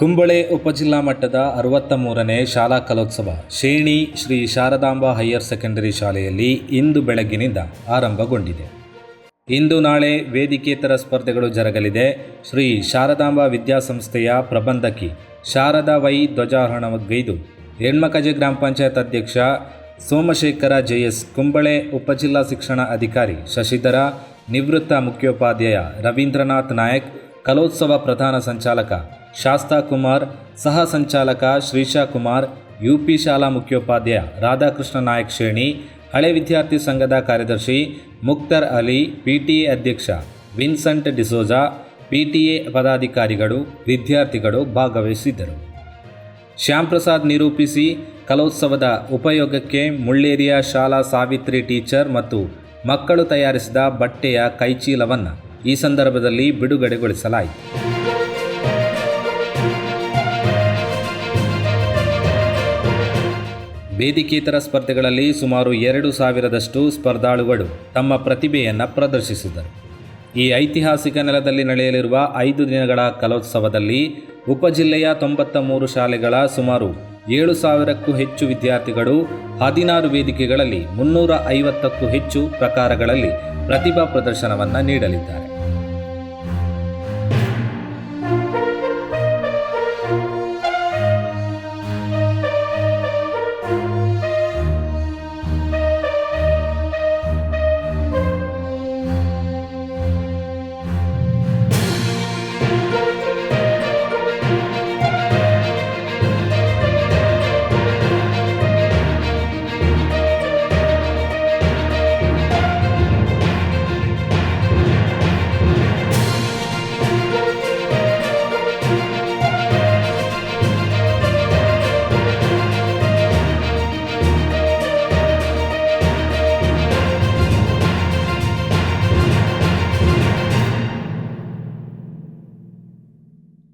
ಕುಂಬಳೆ ಉಪಜಿಲ್ಲಾ ಮಟ್ಟದ ಅರವತ್ತ ಮೂರನೇ ಶಾಲಾ ಕಲೋತ್ಸವ ಶ್ರೇಣಿ ಶ್ರೀ ಶಾರದಾಂಬ ಹೈಯರ್ ಸೆಕೆಂಡರಿ ಶಾಲೆಯಲ್ಲಿ ಇಂದು ಬೆಳಗ್ಗಿನಿಂದ ಆರಂಭಗೊಂಡಿದೆ. ಇಂದು ನಾಳೆ ವೇದಿಕೇತರ ಸ್ಪರ್ಧೆಗಳು ಜರಗಲಿದೆ. ಶ್ರೀ ಶಾರದಾಂಬ ವಿದ್ಯಾಸಂಸ್ಥೆಯ ಪ್ರಬಂಧಕಿ ಶಾರದಾ ವೈ ಧ್ವಜಾರೋಹಣಗೈದು ಹೆಣ್ಮಕಜೆ ಗ್ರಾಮ ಪಂಚಾಯತ್ ಅಧ್ಯಕ್ಷ ಸೋಮಶೇಖರ ಜೆಎಸ್ ಕುಂಬಳೆ ಉಪಜಿಲ್ಲಾ ಶಿಕ್ಷಣ ಅಧಿಕಾರಿ ಶಶಿಧರ, ನಿವೃತ್ತ ಮುಖ್ಯೋಪಾಧ್ಯಾಯ ರವೀಂದ್ರನಾಥ್ ನಾಯಕ್ ಕಲೋತ್ಸವ ಪ್ರಧಾನ ಸಂಚಾಲಕ ಶಾಸ್ತಾ ಕುಮಾರ್, ಸಹ ಸಂಚಾಲಕ ಶ್ರೀಶಾ ಕುಮಾರ್, ಯುಪಿ ಶಾಲಾ ಮುಖ್ಯೋಪಾಧ್ಯಾಯ ರಾಧಾಕೃಷ್ಣ ನಾಯಕ್ ಶ್ರೇಣಿ, ಹಳೆ ವಿದ್ಯಾರ್ಥಿ ಸಂಘದ ಕಾರ್ಯದರ್ಶಿ ಮುಕ್ತರ್ ಅಲಿ, ಪಿಟಿಎ ಅಧ್ಯಕ್ಷ ವಿನ್ಸೆಂಟ್ ಡಿಸೋಜಾ, ಪಿಟಿಎ ಪದಾಧಿಕಾರಿಗಳು, ವಿದ್ಯಾರ್ಥಿಗಳು ಭಾಗವಹಿಸಿದ್ದರು. ಶ್ಯಾಮ್ ಪ್ರಸಾದ್ ನಿರೂಪಿಸಿ ಕಲೋತ್ಸವದ ಉಪಯೋಗಕ್ಕೆ ಮುಳ್ಳೇರಿಯ ಶಾಲಾ ಸಾವಿತ್ರಿ ಟೀಚರ್ ಮತ್ತು ಮಕ್ಕಳು ತಯಾರಿಸಿದ ಬಟ್ಟೆಯ ಕೈಚೀಲವನ್ನು ಈ ಸಂದರ್ಭದಲ್ಲಿ ಬಿಡುಗಡೆಗೊಳಿಸಲಾಯಿತು. ವೇದಿಕೇತರ ಸ್ಪರ್ಧೆಗಳಲ್ಲಿ ಸುಮಾರು ಎರಡು ಸಾವಿರದಷ್ಟು ಸ್ಪರ್ಧಾಳುಗಳು ತಮ್ಮ ಪ್ರತಿಭೆಯನ್ನು ಪ್ರದರ್ಶಿಸಿದರು. ಈ ಐತಿಹಾಸಿಕ ನೆಲದಲ್ಲಿ ನಡೆಯಲಿರುವ ಐದು ದಿನಗಳ ಕಲೋತ್ಸವದಲ್ಲಿ ಉಪಜಿಲ್ಲೆಯ ತೊಂಬತ್ತ ಮೂರು ಶಾಲೆಗಳ ಸುಮಾರು ಏಳು ಸಾವಿರಕ್ಕೂ ಹೆಚ್ಚು ವಿದ್ಯಾರ್ಥಿಗಳು, ಹದಿನಾರು ವೇದಿಕೆಗಳಲ್ಲಿ ಮುನ್ನೂರ ಐವತ್ತಕ್ಕೂ ಹೆಚ್ಚು ಪ್ರಕಾರಗಳಲ್ಲಿ ಪ್ರತಿಭಾ ಪ್ರದರ್ಶನವನ್ನು ನೀಡಲಿದ್ದಾರೆ.